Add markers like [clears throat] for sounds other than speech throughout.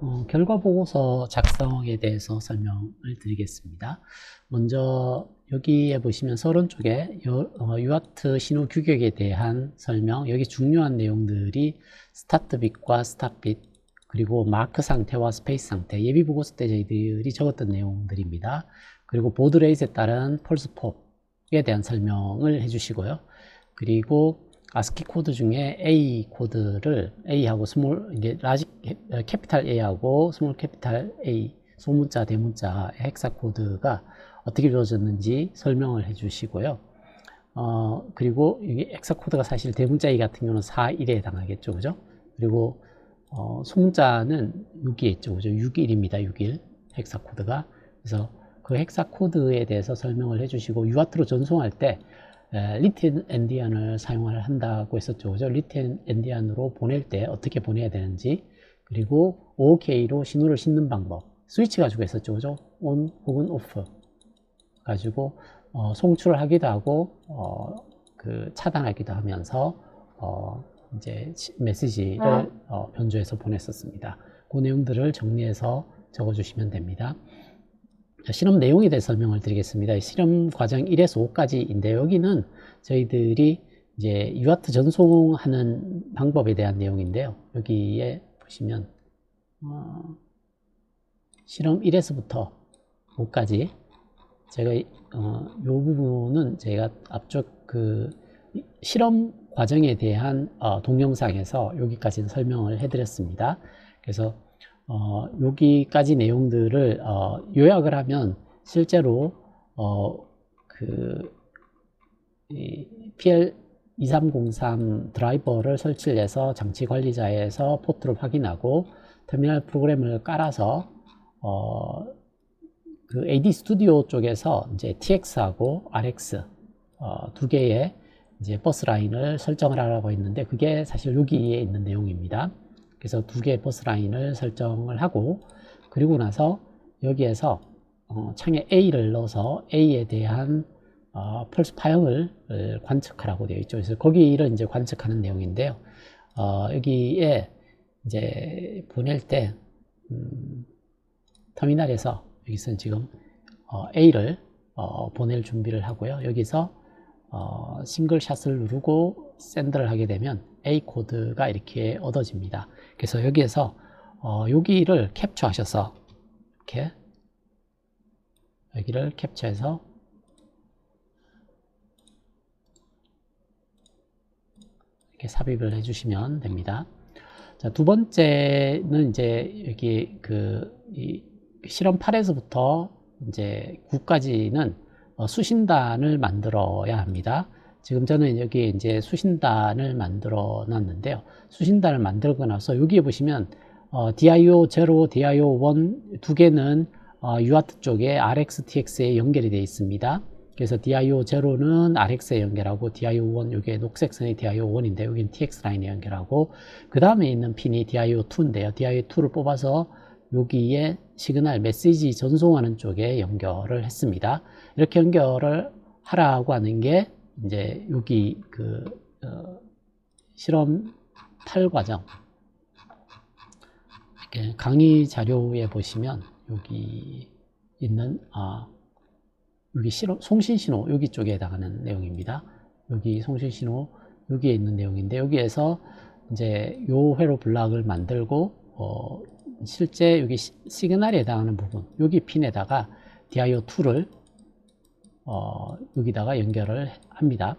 어, 결과 보고서 작성에 대해서 설명을 드리겠습니다. 먼저 여기에 보시면 서론 쪽에 요- 어, 유아트 신호 규격에 대한 설명, 여기 중요한 내용들이 스타트 빛과 스탑 빛, 그리고 마크 상태와 스페이스 상태, 예비 보고서 때 저희들이 적었던 내용들입니다. 그리고 보드 레이스에 따른 펄스 폭에 대한 설명을 해주시고요. 그리고 아스키 코드 중에 A 코드를 A하고 스몰 이제 라지 캐피탈 A하고 스몰 캐피탈 A 소문자 대문자 헥사 코드가 어떻게 이루어졌는지 설명을 해 주시고요. 어 그리고 이게 헥사 코드가 사실 대문자 A 같은 경우는 4, 1에 해당하겠죠, 그죠? 그리고 어, 소문자는 6이 있죠, 그죠? 6일입니다, 6일 헥사 코드가. 그래서 그 헥사 코드에 대해서 설명을 해 주시고 유아트로 전송할 때 에, 리틴 엔디안을 사용을 한다고 했었죠. 그죠? 리틴 엔디안으로 보낼 때 어떻게 보내야 되는지, 그리고 OK로 신호를 싣는 방법, 스위치 가지고 했었죠. 그죠? 온 혹은 오프 가지고 어, 송출을 하기도 하고, 어, 그 차단하기도 하면서, 어, 이제 시- 메시지를 어, 변조해서 보냈었습니다. 그 내용들을 정리해서 적어주시면 됩니다. 자, 실험 내용에 대해 설명을 드리겠습니다. 이 실험 과정 1에서 5까지인데 여기는 저희들이 이제 유아트 전송하는 방법에 대한 내용인데요. 여기에 보시면 어, 실험 1에서부터 5까지 제가 이- 어, 요 부분은 제가 앞쪽 그 이- 실험 과정에 대한 어, 동영상에서 여기까지는 설명을 해드렸습니다. 그래서 어, 여기까지 내용들을 어, 요약을 하면 실제로 어, 그이 PL 2303 드라이버를 설치를 해서 장치 관리자에서 포트를 확인하고 터미널 프로그램을 깔아서 어, 그 AD 스튜디오 쪽에서 이제 TX하고 RX 어, 두 개의 이제 버스 라인을 설정을 하라고 했는데 그게 사실 여기에 있는 내용입니다. 그래서 두 개의 버스 라인을 설정을 하고 그리고 나서 여기에서 어, 창에 A를 넣어서 A에 대한 어, 펄스 파형을 어, 관측하라고 되어 있죠. 그래서 거기를 이제 관측하는 내용인데요. 어, 여기에 이제 보낼 때 음, 터미널에서 여기서는 지금 어, A를 어, 보낼 준비를 하고요. 여기서 어, 싱글 샷을 누르고 샌드를 하게 되면 A 코드가 이렇게 얻어집니다. 그래서 여기에서 어, 여기를 캡처하셔서 이렇게 여기를 캡처해서 이렇게 삽입을 해주시면 됩니다. 자, 두 번째는 이제 여기 그, 이 실험 8에서부터 이제 9까지는 어, 수신단을 만들어야 합니다. 지금 저는 여기 이제 수신단을 만들어 놨는데요. 수신단을 만들고 나서 여기에 보시면 어, DIO 0, DIO 1 두 개는 어, UART 쪽에 RxTX에 연결이 되어 있습니다. 그래서 DIO 0는 RX에 연결하고 DIO 1 이게 녹색 선이 DIO 1인데 여기는 TX 라인에 연결하고 그 다음에 있는 핀이 DIO 2인데요. DIO 2를 뽑아서 여기에 시그널 메시지 전송하는 쪽에 연결을 했습니다. 이렇게 연결을 하라고 하는 게 이제 여기 그 어, 실험 8 과정 이렇게 강의 자료에 보시면 여기 있는 아 여기 실험, 송신 신호 여기 쪽에 해당하는 내용입니다. 여기 송신 신호 여기에 있는 내용인데 여기에서 이제 요 회로 블락을 만들고 어, 실제 여기 시, 시그널에 해당하는 부분 여기 핀에다가 DIO2를 어, 여기다가 연결을 합니다.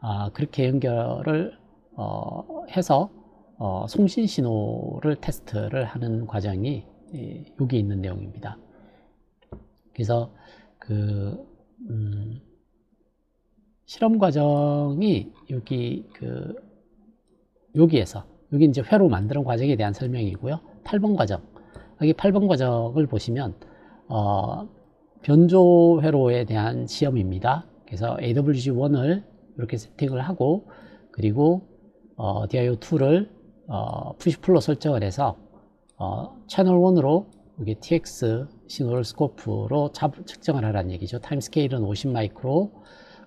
아, 그렇게 연결을 어, 해서 어, 송신 신호를 테스트를 하는 과정이 이, 여기 있는 내용입니다. 그래서 그 음, 실험 과정이 여기 그 여기에서 여기 이제 회로 만드는 과정에 대한 설명이고요. 8번 과정 여기 8번 과정을 보시면 어, 변조 회로에 대한 시험입니다. 그래서 AWG1을 이렇게 세팅을 하고 그리고 어, DIO2를 어, 푸시풀로 설정을 해서 어, 채널 1으로 여기 TX 신호를 스코프로 잡, 측정을 하라는 얘기죠. 타임 스케일은 50 마이크로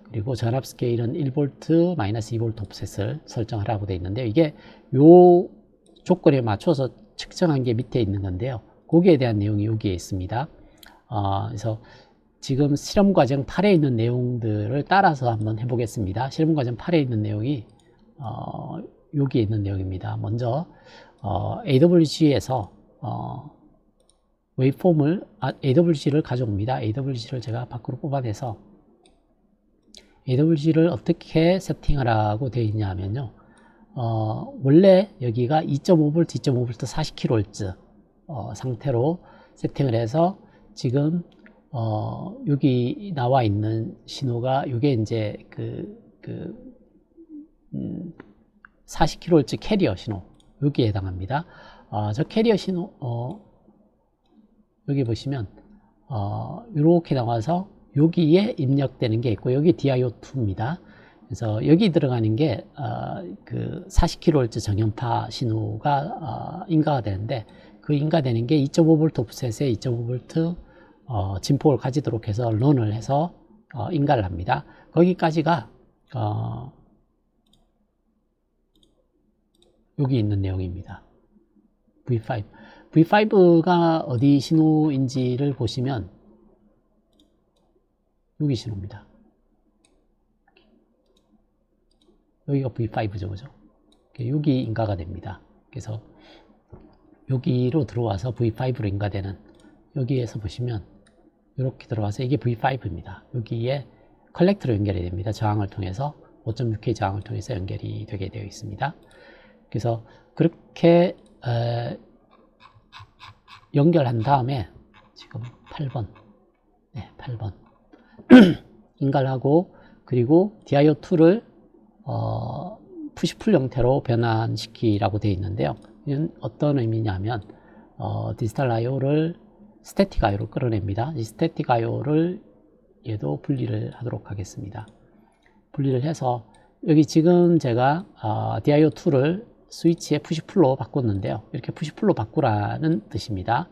그리고 전압 스케일은 1V 마이너스 2V 옵셋을 설정하라고 되어 있는데 이게 요 조건에 맞춰서 측정한 게 밑에 있는 건데요. 거기에 대한 내용이 여기에 있습니다. 어, 그래서 지금 실험 과정 8에 있는 내용들을 따라서 한번 해보겠습니다. 실험 과정 8에 있는 내용이 어, 여기에 있는 내용입니다. 먼저 어, AWG에서 어, 웨이폼을 아, AWG를 가져옵니다. AWG를 제가 밖으로 뽑아내서 AWG를 어떻게 세팅하라고 되어 있냐면요. 어, 원래 여기가 2.5V, 2.5V 40kHz 어, 상태로 세팅을 해서 지금 어, 여기 나와 있는 신호가 이게 이제 그, 그, 음, 40kHz 캐리어 신호 여기에 해당합니다. 어, 저 캐리어 신호 어, 여기 보시면 어, 이렇게 나와서 여기에 입력되는 게 있고 여기 DIO2입니다. 그래서 여기 들어가는 게 어, 그 40kHz 정연파 신호가 어, 인가가 되는데 그 인가되는 게 2.5V 옵셋에 2.5V 어, 진폭을 가지도록 해서 런을 해서 어, 인가를 합니다. 거기까지가 어, 여기 있는 내용입니다. V5. V5가 어디 신호인지를 보시면 여기 신호입니다. 여기가 V5죠, 그죠? 여기 인가가 됩니다. 그래서 여기로 들어와서 V5로 인가되는 여기에서 보시면 이렇게 들어와서 이게 V5입니다. 여기에 컬렉터로 연결이 됩니다. 저항을 통해서 5.6K 저항을 통해서 연결이 되게 되어 있습니다. 그래서 그렇게 에, 연결한 다음에 지금 8번 네, 8번 인가를 하고 그리고 DIO2를 어, 푸시풀 형태로 변환시키라고 되어 있는데요. 이건 어떤 의미냐면 어, 디지털 IO를 스태틱 IO로 끌어냅니다. 이 스태틱 IO를 얘도 분리를 하도록 하겠습니다. 분리를 해서 여기 지금 제가 어, DIO2를 스위치에 푸시풀로 바꿨는데요. 이렇게 푸시풀로 바꾸라는 뜻입니다.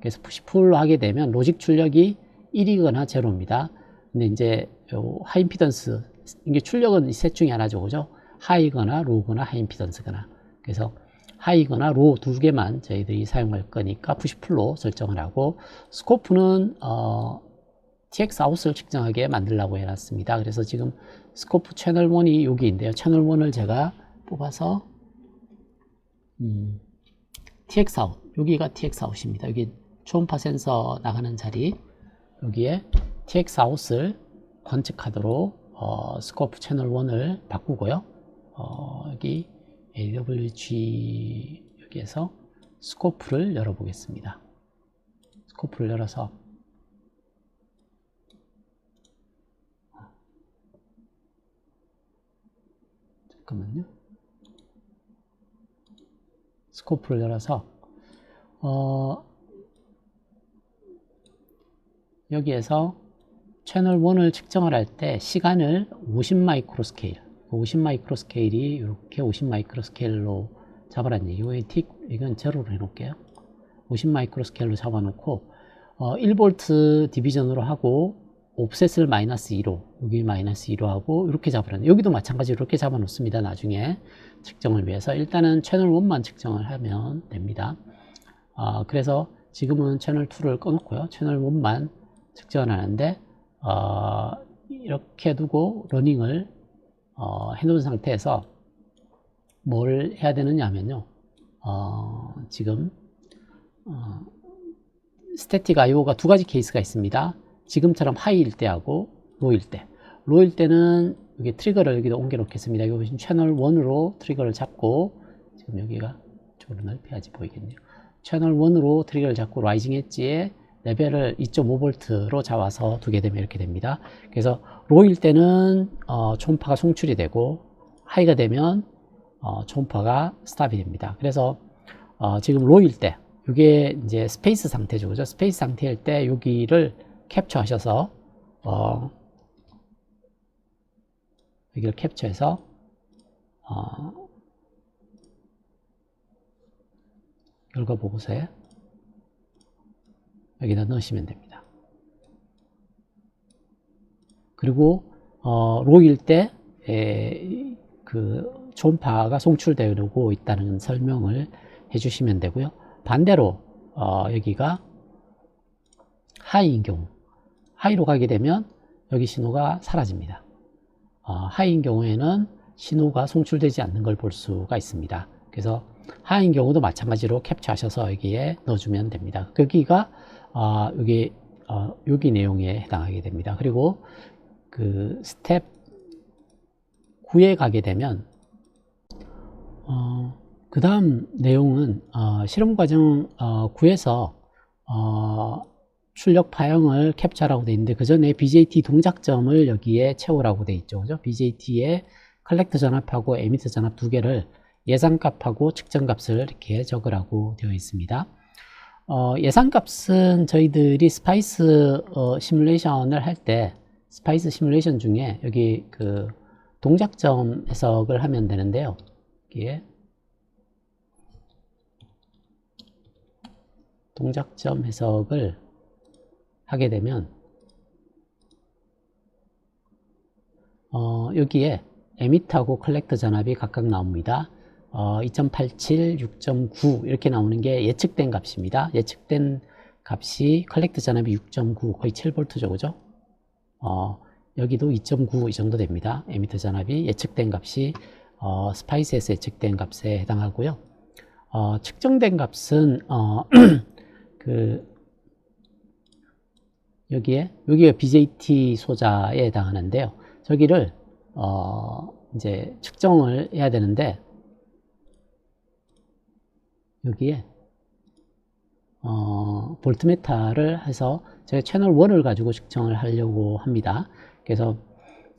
그래서 푸시풀로 하게 되면 로직 출력이 1이거나 제로입니다. 근데 이제 하이임피던스 이게 출력은 셋 중에 하나죠, 그죠? 하이거나 로거나 하이임피던스거나 그래서 하이거나 로두 개만 저희들이 사용할 거니까 푸시풀로 설정을 하고 스코프는 어, TX 아웃을 측정하게 만들라고 해놨습니다. 그래서 지금 스코프 채널 1이 여기인데요. 채널 1을 제가 뽑아서 음, TX 아웃 여기가 TX 아웃입니다. 여기 초음파 센서 나가는 자리 여기에 TX 아웃을 관측하도록 어, 스코프 채널 1을 바꾸고요. 어, 여기 AWG 여기에서 스코프를 열어보겠습니다. 스코프를 열어서 잠깐만요. 스코프를 열어서 어, 여기에서 채널 1을 측정을 할 때 시간을 50 마이크로 스케일 50 마이크로 스케일이 이렇게 50 마이크로 스케일로 잡아라는 얘기고 이건 제로로 해놓을게요. 50 마이크로 스케일로 잡아놓고 어, 1볼트 디비전으로 하고 옵셋을 마이너스 2로 여기 마이너스 2로 하고 이렇게 잡으라는 여기도 마찬가지로 이렇게 잡아 놓습니다 나중에. 측정을 위해서 일단은 채널 1만 측정을 하면 됩니다. 어, 그래서 지금은 채널 2를 꺼놓고요. 채널 1만 측정을 하는데 어, 이렇게 두고 러닝을 어, 해놓은 상태에서 뭘 해야 되느냐 하면요 어, 지금 어, 스태틱 IO가 두 가지 케이스가 있습니다 지금처럼 하이일 때하고 로일 때. 로일 때는 여기 트리거를 여기다 옮겨 놓겠습니다. 여기 보시면 채널 1으로 트리거를 잡고 지금 여기가 쪽으로 넓혀야지 보이겠네요. 채널 1으로 트리거를 잡고 라이징 엣지에 레벨을 2.5V로 잡아서 두게 되면 이렇게 됩니다. 그래서 로일 때는 어, 초음파가 송출이 되고 하이가 되면 어, 초음파가 스탑이 됩니다. 그래서 어, 지금 로일 때 이게 이제 스페이스 상태죠. 그죠? 스페이스 상태일 때 여기를 캡처하셔서 어, 여기를 캡처해서 어, 결과 보고서에 여기다 넣으시면 됩니다. 그리고 어, 로일 때 그 초음파가 송출되고 있다는 설명을 해주시면 되고요. 반대로 어, 여기가 하이인 경우 하이로 가게 되면 여기 신호가 사라집니다. 어, 하이인 경우에는 신호가 송출되지 않는 걸 볼 수가 있습니다. 그래서 하이인 경우도 마찬가지로 캡처하셔서 여기에 넣어주면 됩니다. 여기가 어, 여기 어, 여기 내용에 해당하게 됩니다. 그리고 그 스텝 9에 가게 되면 어, 그 다음 내용은 어, 실험 과정 어, 9에서 어, 출력 파형을 캡처라고 되어 있는데 그 전에 BJT 동작점을 여기에 채우라고 되어 있죠. 그죠? BJT에 컬렉터 전압하고 에미터 전압 두 개를 예상값하고 측정값을 이렇게 적으라고 되어 있습니다. 어, 예상값은 저희들이 스파이스 어, 시뮬레이션을 할 때 스파이스 시뮬레이션 중에 여기 그 동작점 해석을 하면 되는데요. 여기에 동작점 해석을 하게 되면 어, 여기에 에밋하고 컬렉터 전압이 각각 나옵니다. 어, 2.87, 6.9 이렇게 나오는 게 예측된 값입니다. 예측된 값이 컬렉터 전압이 6.9 거의 7V죠 그죠? 어, 여기도 2.9 이 정도 됩니다. 에미터 전압이 예측된 값이 어, 스파이스에서 예측된 값에 해당하고요. 어, 측정된 값은 어, [clears throat] 그 여기에 여기가 BJT 소자에 해당하는데요. 저기를 어, 이제 측정을 해야 되는데 여기에 어, 볼트메타를 해서 제가 채널 1을 가지고 측정을 하려고 합니다. 그래서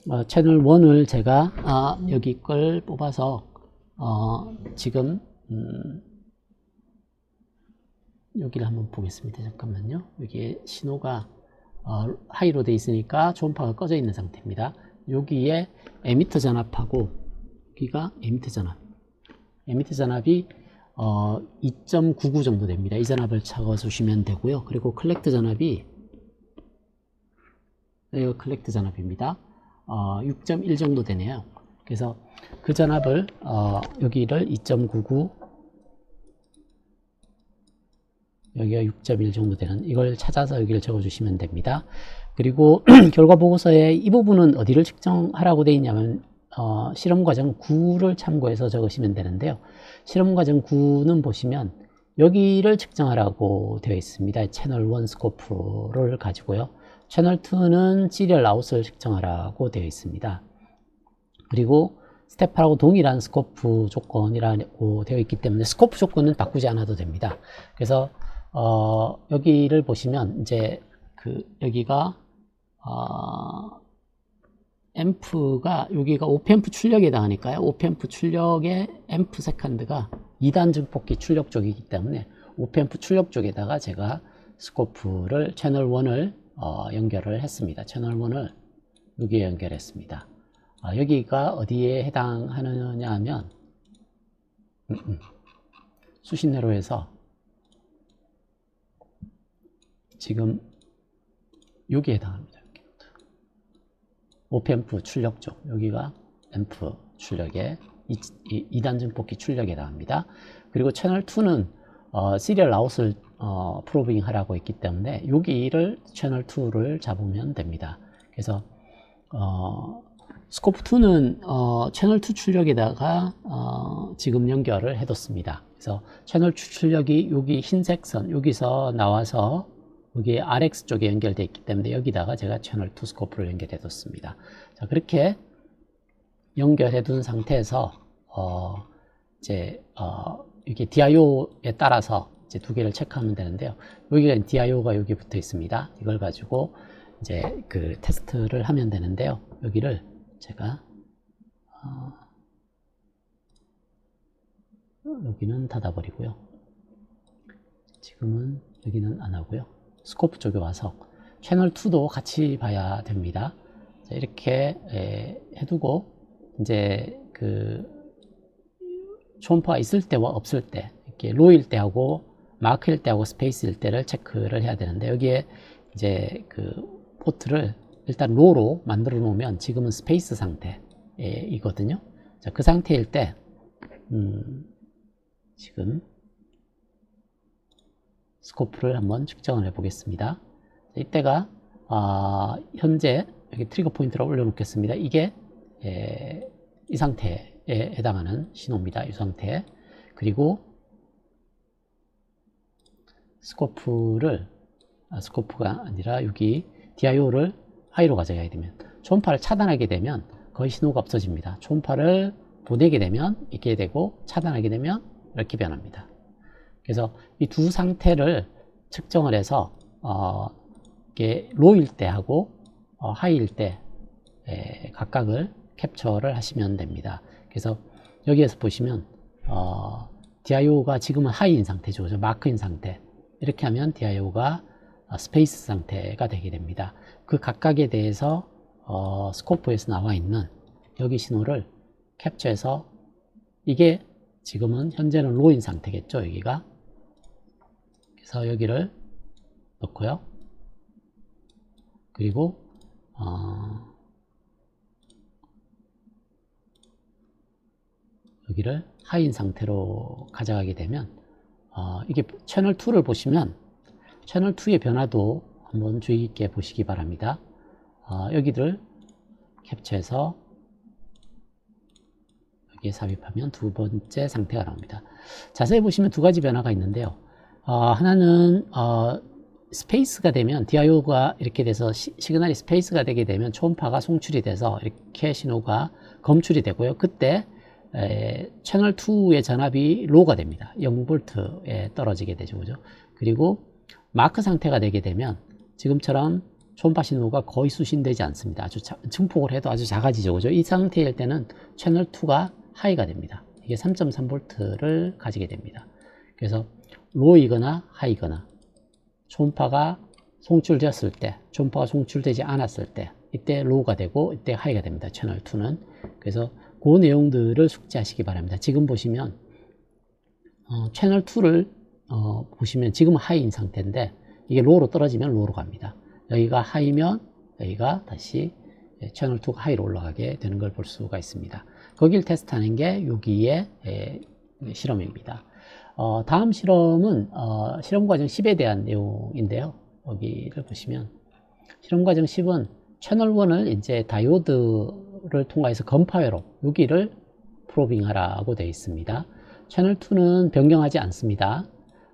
어, 채널 1을 제가 아, 여기 걸 뽑아서 어, 지금 음, 여기를 한번 보겠습니다. 잠깐만요. 여기에 신호가 어, 하이로 돼 있으니까 초음파가 꺼져 있는 상태입니다. 여기에 에미터 전압하고 여기가 에미터 전압. 에미터 전압이 어, 2.99 정도 됩니다. 이 전압을 적어 주시면 되고요. 그리고 컬렉트 전압이 이거 컬렉트 전압입니다. 어, 6.1 정도 되네요. 그래서 그 전압을 어, 여기를 2.99 여기가 6.1 정도 되는 이걸 찾아서 여기를 적어 주시면 됩니다. 그리고 [clears throat] 결과 보고서에 이 부분은 어디를 측정하라고 되어 있냐면 어, 실험 과정 9를 참고해서 적으시면 되는데요. 실험 과정 9는 보시면 여기를 측정하라고 되어 있습니다. 채널 1 스코프를 가지고요. 채널 2는 시리얼 아웃을 측정하라고 되어 있습니다. 그리고 스텝8하고 동일한 스코프 조건이라고 되어 있기 때문에 스코프 조건은 바꾸지 않아도 됩니다. 그래서 어, 여기를 보시면 이제 그 여기가 어, 앰프가 여기가 오앰프 출력에 해당하니까요. 오앰프 출력의 앰프 세컨드가 2단 증폭기 출력 쪽이기 때문에 오앰프 출력 쪽에다가 제가 스코프를 채널 1을 어, 연결을 했습니다. 채널 1을 여기에 연결했습니다. 아, 여기가 어디에 해당하느냐 하면 음, 음. 수신내로에서 지금 여기에 해당합니다. 오앰프 출력 쪽 여기가 앰프 출력에 2단 증폭기 출력에 해당합니다. 그리고 채널 2는 어, 시리얼 아웃을 어, 프로빙 하라고 했기 때문에 여기를 채널 2를 잡으면 됩니다. 그래서 어, 스코프 2는 어, 채널 2 출력에다가 어, 지금 연결을 해뒀습니다. 그래서 채널 2 출력이 여기 흰색 선 여기서 나와서 여기 RX 쪽에 연결되어 있기 때문에 여기다가 제가 채널 2 스코프를 연결해 뒀습니다. 자, 그렇게 연결해 둔 상태에서 어, 이제 어, 이게 DIO에 따라서 이제 두 개를 체크하면 되는데요. 여기가 DIO가 여기 붙어 있습니다. 이걸 가지고 이제 그 테스트를 하면 되는데요. 여기를 제가 어, 여기는 닫아버리고요. 지금은 여기는 안 하고요. 스코프 쪽에 와서 채널 2도 같이 봐야 됩니다. 자, 이렇게 에, 해두고 이제 그 초음파가 있을 때와 없을 때 이렇게 로일 때하고 마크일 때하고 스페이스일 때를 체크를 해야 되는데 여기에 이제 그 포트를 일단 로로 만들어 놓으면 지금은 스페이스 상태이거든요. 자, 그 상태일 때 음, 지금 스코프를 한번 측정을 해 보겠습니다. 이때가 아, 현재 여기 트리거 포인트를 올려 놓겠습니다. 이게 에, 이 상태에 해당하는 신호입니다. 이 상태. 그리고 스코프를 아, 스코프가 아니라 여기 DIO를 하이로 가져가야 되면 초음파를 차단하게 되면 거의 신호가 없어집니다. 초음파를 보내게 되면 있게 되고 차단하게 되면 이렇게 변합니다. 그래서 이 두 상태를 측정을 해서 어, 이게 로일 때 하고 어, 하이일 때 에, 각각을 캡처를 하시면 됩니다. 그래서 여기에서 보시면 어, DIO가 지금은 하이인 상태죠. 마크인 상태. 이렇게 하면 DIO가 어, 스페이스 상태가 되게 됩니다. 그 각각에 대해서 어, 스코프에서 나와 있는 여기 신호를 캡처해서 이게 지금은 현재는 로인 상태겠죠. 여기가. 그래서 여기를 넣고요. 그리고 어, 여기를 하인 상태로 가져가게 되면 어, 이게 채널 2를 보시면 채널 2의 변화도 한번 주의 깊게 보시기 바랍니다. 어, 여기를 캡처해서 여기에 삽입하면 두 번째 상태가 나옵니다. 자세히 보시면 두 가지 변화가 있는데요. 어, 하나는 어, 스페이스가 되면 DIO가 이렇게 돼서 시, 그널이 스페이스가 되게 되면 초음파가 송출이 돼서 이렇게 신호가 검출이 되고요. 그때 에, 채널 2의 전압이 로가 됩니다. 0V에 떨어지게 되죠. 그죠? 그리고 마크 상태가 되게 되면 지금처럼 초음파 신호가 거의 수신되지 않습니다. 아주 자, 증폭을 해도 아주 작아지죠. 그죠? 이 상태일 때는 채널 2가 하이가 됩니다. 이게 3.3V를 가지게 됩니다. 그래서 로이거나 하이거나 초음파가 송출되었을 때, 초음파가 송출되지 않았을 때, 이때 로우가 되고 이때 하이가 됩니다. 채널 2는. 그래서 그 내용들을 숙지하시기 바랍니다. 지금 보시면 어, 채널 2를 어, 보시면 지금은 하이인 상태인데 이게 로우로 떨어지면 로우로 갑니다. 여기가 하이면 여기가 다시 채널 2가 하이로 올라가게 되는 걸 볼 수가 있습니다. 거기를 테스트하는 게 여기의 에, 실험입니다. 어, 다음 실험은 어, 실험 과정 10에 대한 내용인데요. 여기를 보시면 실험 과정 10은 채널 1을 이제 다이오드를 통과해서 건파회로 여기를 프로빙하라고 되어 있습니다. 채널 2는 변경하지 않습니다.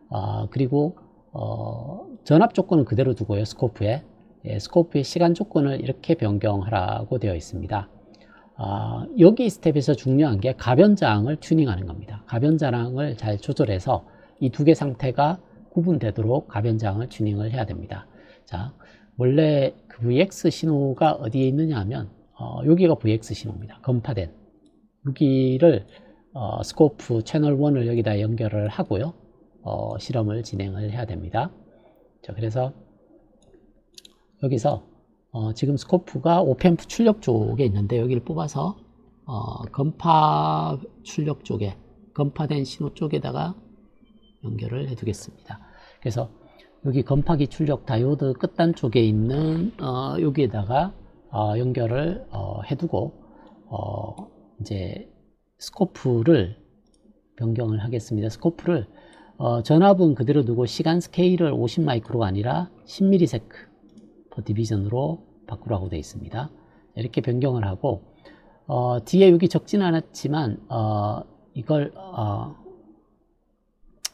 어, 그리고 어, 전압 조건은 그대로 두고요. 스코프에 예, 스코프의 시간 조건을 이렇게 변경하라고 되어 있습니다. 어, 여기 스텝에서 중요한 게 가변장을 튜닝하는 겁니다. 가변자랑을 잘 조절해서 이 두 개 상태가 구분되도록 가변장을 튜닝을 해야 됩니다. 자, 원래 그 VX 신호가 어디에 있느냐 하면 어, 여기가 VX 신호입니다. 검파된 여기를 어, 스코프 채널 1을 여기다 연결을 하고요. 어, 실험을 진행을 해야 됩니다. 자, 그래서 여기서 어, 지금 스코프가 오펜프 출력 쪽에 있는데 여기를 뽑아서 어, 건파 출력 쪽에 건파된 신호 쪽에다가 연결을 해 두겠습니다. 그래서 여기 건파기 출력 다이오드 끝단 쪽에 있는 어, 여기에다가 어, 연결을 어, 해두고 어, 이제 스코프를 변경을 하겠습니다. 스코프를 어, 전압은 그대로 두고 시간 스케일을 50 마이크로가 아니라 10ms per 디비전으로 바꾸라고 되어 있습니다. 이렇게 변경을 하고 어, 뒤에 여기 적진 않았지만 어, 이걸 어,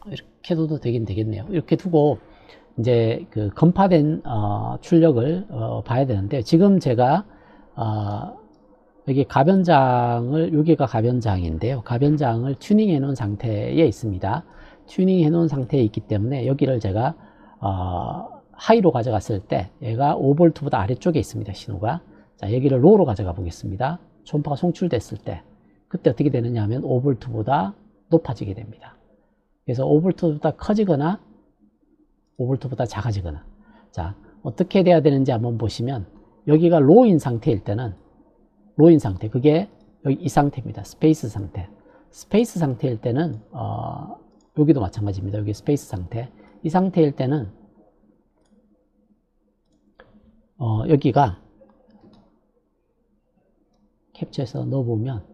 이렇게 둬도 되긴 되겠네요. 이렇게 두고 이제 그 건파된 어, 출력을 어, 봐야 되는데 지금 제가 어, 여기 가변장을 여기가 가변장인데요. 가변장을 튜닝해 놓은 상태에 있습니다. 튜닝해 놓은 상태에 있기 때문에 여기를 제가 어, 하이로 가져갔을 때 얘가 5V보다 아래쪽에 있습니다. 신호가. 자, 여기를 로로 가져가 보겠습니다. 초음파가 송출됐을 때 그때 어떻게 되느냐 하면 5V보다 높아지게 됩니다. 그래서 5V보다 커지거나 5V보다 작아지거나 자 어떻게 돼야 되는지 한번 보시면 여기가 로인 상태일 때는 로인 상태 그게 여기 이 상태입니다. 스페이스 상태 스페이스 상태일 때는 어, 여기도 마찬가지입니다. 여기 스페이스 상태 이 상태일 때는 어, 여기가 캡처해서 넣어보면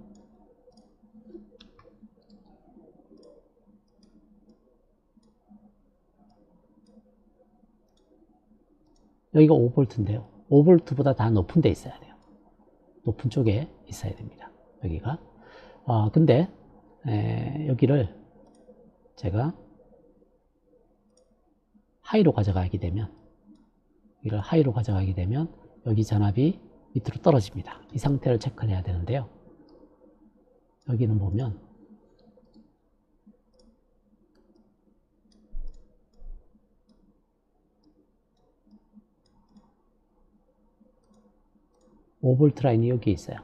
여기가 5V인데요. 5V보다 다 높은 데 있어야 돼요. 높은 쪽에 있어야 됩니다. 여기가. 아, 근데, 에, 여기를 제가 하이로 가져가게 되면, 여기를 하이로 가져가게 되면, 여기 전압이 밑으로 떨어집니다. 이 상태를 체크를 해야 되는데요. 여기는 보면, 오볼트 라인이 여기 있어요.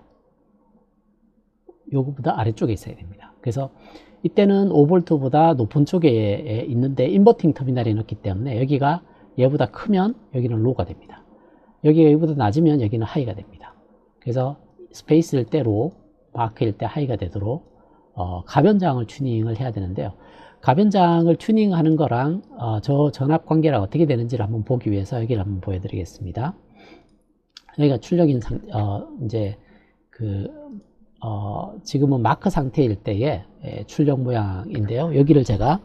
요거보다 아래쪽에 있어야 됩니다. 그래서 이때는 5V보다 높은 쪽에 있는데 인버팅 터미널이 넣기 때문에 여기가 얘보다 크면 여기는 로가 됩니다. 여기가 여기보다 낮으면 여기는 하이가 됩니다. 그래서 스페이스일 때 로, 마크일 때 하이가 되도록 어, 가변장을 튜닝을 해야 되는데요. 가변장을 튜닝하는 거랑 어, 저 전압 관계가 어떻게 되는지를 한번 보기 위해서 여기를 한번 보여드리겠습니다. 여기가 출력인 상, 어, 이제 그, 어, 지금은 마크 상태일 때의 예, 출력 모양인데요. 여기를 제가,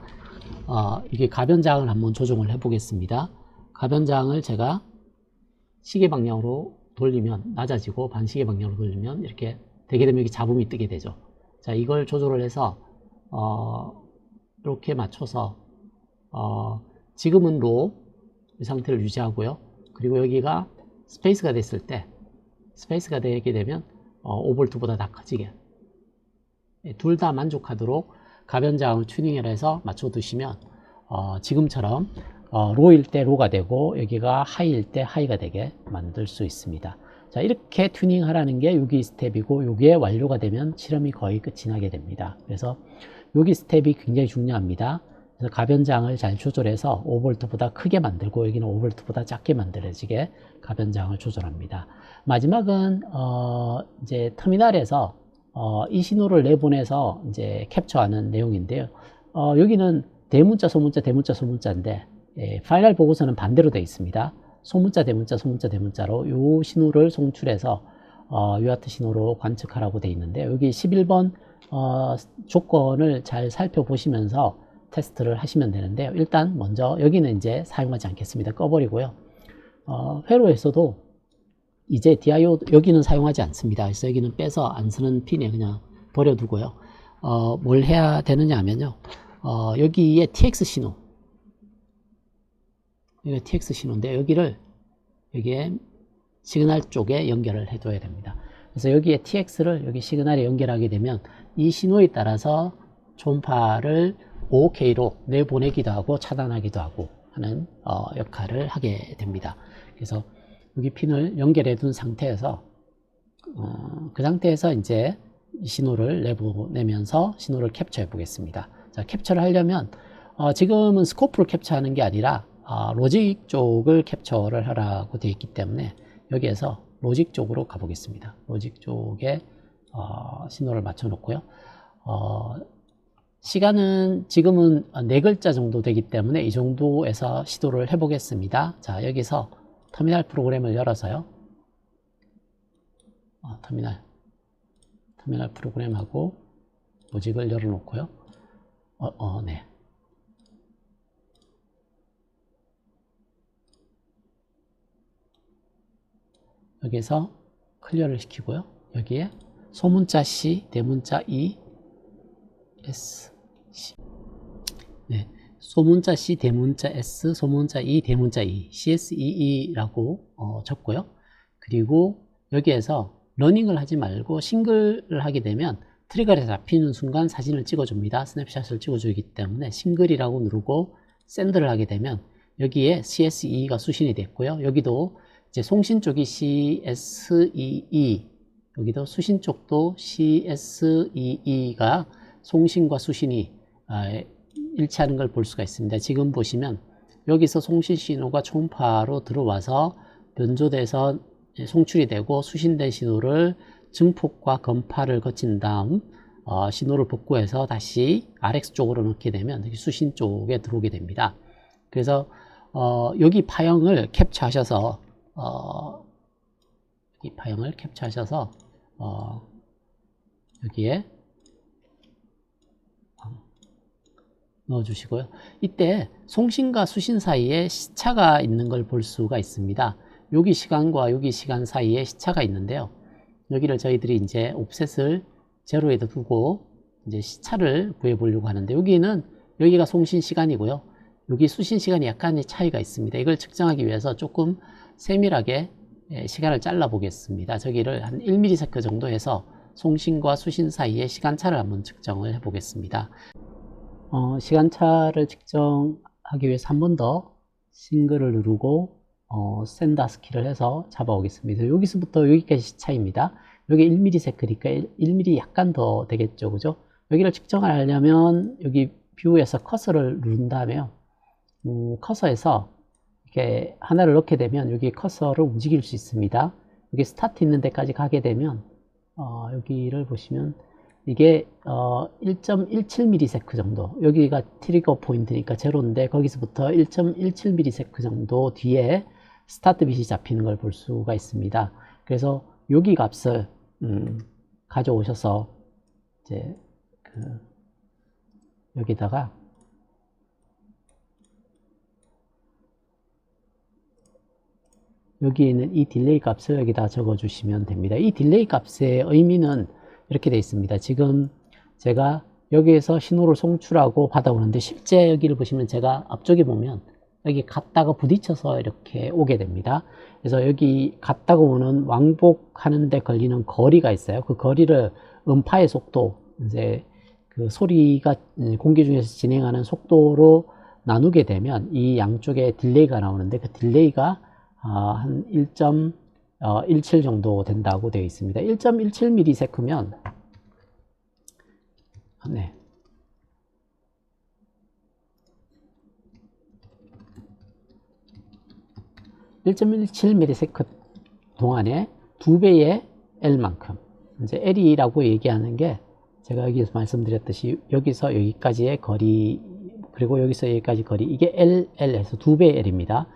어, 이게 가변장을 한번 조정을 해 보겠습니다. 가변장을 제가 시계 방향으로 돌리면 낮아지고 반시계 방향으로 돌리면 이렇게 되게 되면 여기 잡음이 뜨게 되죠. 자, 이걸 조절을 해서, 어, 이렇게 맞춰서, 어, 지금은 로, 이 상태를 유지하고요. 그리고 여기가 스페이스가 됐을 때 스페이스가 되게 되면 어, 5V보다 다 커지게 예, 둘다 만족하도록 가변장을 튜닝을 해서 맞춰 두시면 어, 지금처럼 어, 로일 때 로가 되고 여기가 하이일 때 하이가 되게 만들 수 있습니다. 자 이렇게 튜닝하라는 게 여기 스텝이고 여기에 완료가 되면 실험이 거의 끝이 나게 됩니다. 그래서 여기 스텝이 굉장히 중요합니다. 그래서 가변장을 잘 조절해서 5V보다 크게 만들고 여기는 5V보다 작게 만들어지게 가변장을 조절합니다. 마지막은 어 이제 터미널에서 어 이 신호를 내보내서 이제 캡처하는 내용인데요. 어 여기는 대문자, 소문자, 대문자, 소문자인데 예, 파이널 보고서는 반대로 되어 있습니다. 소문자, 대문자, 소문자, 대문자로 이 신호를 송출해서 어, 유아트 신호로 관측하라고 되어 있는데 여기 11번 어, 조건을 잘 살펴보시면서 테스트를 하시면 되는데요. 일단 먼저 여기는 이제 사용하지 않겠습니다. 꺼버리고요. 어, 회로에서도 이제 디아이오드 여기는 사용하지 않습니다. 그래서 여기는 빼서 안 쓰는 핀에 그냥 버려두고요. 어, 뭘 해야 되느냐 하면요. 어, 여기에 TX 신호 여기가 TX 신호인데 여기를 여기에 시그널 쪽에 연결을 해둬야 됩니다. 그래서 여기에 TX를 여기 시그널에 연결하게 되면 이 신호에 따라서 초음파를 5K로 내보내기도 하고 차단하기도 하고 하는 어, 역할을 하게 됩니다. 그래서 여기 핀을 연결해 둔 상태에서 어, 그 상태에서 이제 신호를 내보내면서 신호를 캡처해 보겠습니다. 자, 캡처를 하려면 어, 지금은 스코프를 캡처하는 게 아니라 어, 로직 쪽을 캡처를 하라고 되어 있기 때문에 여기에서 로직 쪽으로 가보겠습니다. 로직 쪽에 어, 신호를 맞춰 놓고요. 어, 시간은 지금은 네 글자 정도 되기 때문에 이 정도에서 시도를 해 보겠습니다. 자, 여기서 터미널 프로그램을 열어서요. 어, 터미널, 터미널 프로그램하고 로직을 열어놓고요. 어, 어, 네. 여기서 클리어를 시키고요. 여기에 소문자 C, 대문자 E, S, C. 네. 소문자 C, 대문자 S, 소문자 E, 대문자 E, CSEE라고 어, 적고요. 그리고 여기에서 러닝을 하지 말고 싱글을 하게 되면 트리거에 잡히는 순간 사진을 찍어줍니다. 스냅샷을 찍어주기 때문에 싱글이라고 누르고 샌드를 하게 되면 여기에 CSE가 수신이 됐고요. 여기도 이제 송신 쪽이 CSEE, 여기도 수신 쪽도 CSEE가 송신과 수신이 아, 일치하는 걸 볼 수가 있습니다. 지금 보시면 여기서 송신 신호가 초음파로 들어와서 변조돼서 송출이 되고 수신된 신호를 증폭과 검파를 거친 다음 어, 신호를 복구해서 다시 RX 쪽으로 넣게 되면 수신 쪽에 들어오게 됩니다. 그래서 어, 여기 파형을 캡처하셔서 어, 이 파형을 캡처하셔서 어, 여기에 넣어 주시고요. 이때 송신과 수신 사이에 시차가 있는 걸 볼 수가 있습니다. 여기 시간과 여기 시간 사이에 시차가 있는데요. 여기를 저희들이 이제 옵셋을 제로에다 두고 이제 시차를 구해 보려고 하는데 여기는 여기가 송신 시간이고요. 여기 수신 시간이 약간의 차이가 있습니다. 이걸 측정하기 위해서 조금 세밀하게 예, 시간을 잘라 보겠습니다. 저기를 한 1ms 정도 해서 송신과 수신 사이의 시간차를 한번 측정을 해 보겠습니다. 어, 시간차를 측정하기 위해서 한 번 더 싱글을 누르고 어, 센다스 키를 해서 잡아오겠습니다. 여기서부터 여기까지 시차입니다. 여기 1ms니까 1mm 약간 더 되겠죠. 그죠? 여기를 측정하려면 여기 뷰에서 커서를 누른 다음에요. 음, 커서에서 이렇게 하나를 넣게 되면 여기 커서를 움직일 수 있습니다. 여기 스타트 있는 데까지 가게 되면 어, 여기를 보시면 이게 어, 1.17ms 정도 여기가 트리거 포인트니까 제로인데 거기서부터 1.17ms 정도 뒤에 스타트 빛이 잡히는 걸 볼 수가 있습니다. 그래서 여기 값을 음, 가져오셔서 이제 그 여기다가 여기 있는 이 딜레이 값을 여기다 적어 주시면 됩니다. 이 딜레이 값의 의미는 이렇게 되어 있습니다. 지금 제가 여기에서 신호를 송출하고 받아오는데 실제 여기를 보시면 제가 앞쪽에 보면 여기 갔다가 부딪혀서 이렇게 오게 됩니다. 그래서 여기 갔다가 오는 왕복하는데 걸리는 거리가 있어요. 그 거리를 음파의 속도, 이제 그 소리가 공기 중에서 진행하는 속도로 나누게 되면 이 양쪽에 딜레이가 나오는데 그 딜레이가 아, 한 1. 어, 17 정도 된다고 되어 있습니다. 1.17ms면 네. 1.17ms 동안에 두 배의 L만큼 이제 L이라고 얘기하는 게 제가 여기서 말씀드렸듯이 여기서 여기까지의 거리 그리고 여기서 여기까지 거리 이게 L, L에서 두 배의 L입니다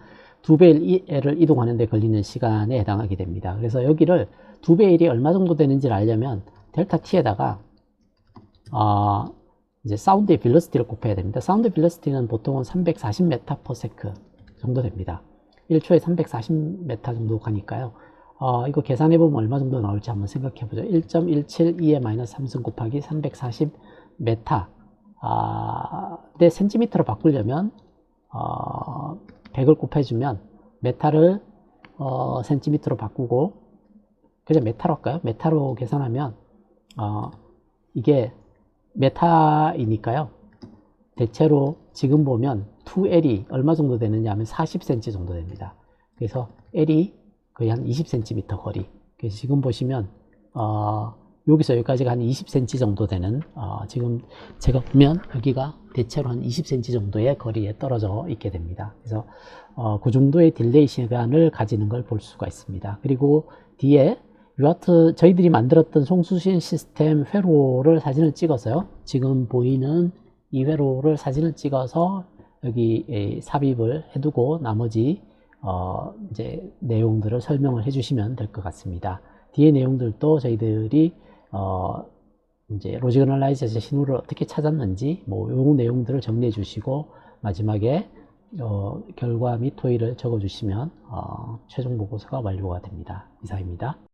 두 배의 L을 이동하는데 걸리는 시간에 해당하게 됩니다. 그래서 여기를 두 배의 L이 얼마 정도 되는지를 알려면 델타 T에다가 어, 이제 사운드의 빌러시티를 곱해야 됩니다. 사운드 빌러시티는 보통은 340m/s 정도 됩니다. 1초에 340m 정도 가니까요. 어, 이거 계산해 보면 얼마 정도 나올지 한번 생각해 보죠. 1.172의 마이너스 3승 곱하기 340m. 아, 내 센티미터로 바꾸려면 어, 100을 곱해주면 메타를 어, 센티미터로 바꾸고 그냥 메타로 할까요? 메타로 계산하면 어, 이게 메타이니까요. 대체로 지금 보면 2L이 얼마 정도 되느냐 하면 40cm 정도 됩니다. 그래서 L이 거의 한 20cm 거리. 그래서 지금 보시면 어, 여기서 여기까지가 한 20cm 정도 되는 어, 지금 제가 보면 여기가 대체로 한 20cm 정도의 거리에 떨어져 있게 됩니다. 그래서 어, 그 정도의 딜레이 시간을 가지는 걸 볼 수가 있습니다. 그리고 뒤에 유아트 저희들이 만들었던 송수신 시스템 회로를 사진을 찍어서요. 지금 보이는 이 회로를 사진을 찍어서 여기 삽입을 해두고 나머지 어 이제 내용들을 설명을 해주시면 될 것 같습니다. 뒤에 내용들도 저희들이 어 이제 로지그널라이즈에서 신호를 어떻게 찾았는지 뭐요 내용들을 정리해 주시고 마지막에 어 결과 및 토의를 적어 주시면 어 최종 보고서가 완료가 됩니다. 이상입니다.